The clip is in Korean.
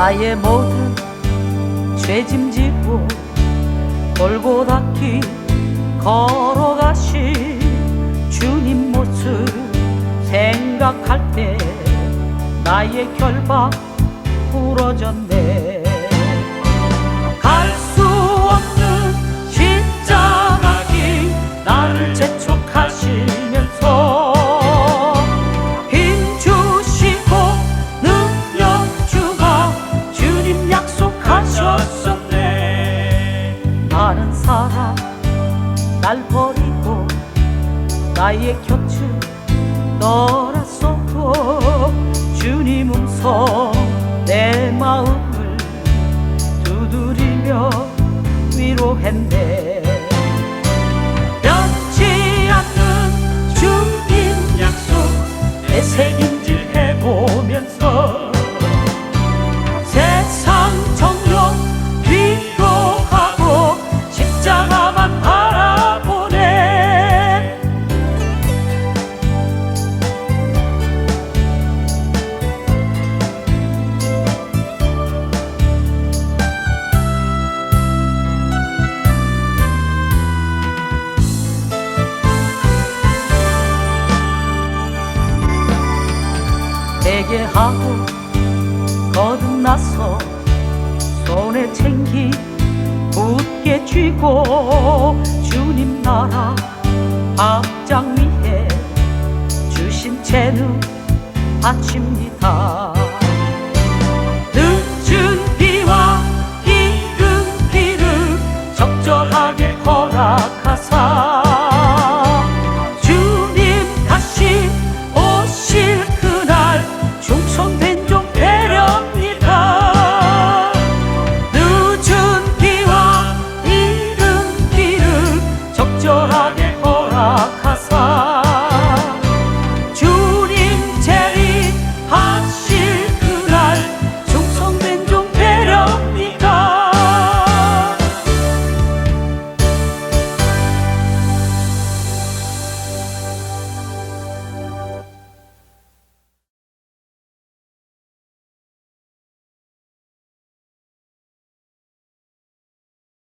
나의 모든 죄짐지고 골고다키 걸어가신 주님 모습 생각할 때 나의 결박 부러졌네 많은 사람 날 버리고 나의 곁을 떠났어도 주님 음성 내 마음을 두드리며 위로했네. 변치 않는 주님 약속 내 책임질 해보면서 회개하고 거듭나서 손에 챙기 굳게 쥐고 주님 나라 확장 위해 주신 재능 바칩니다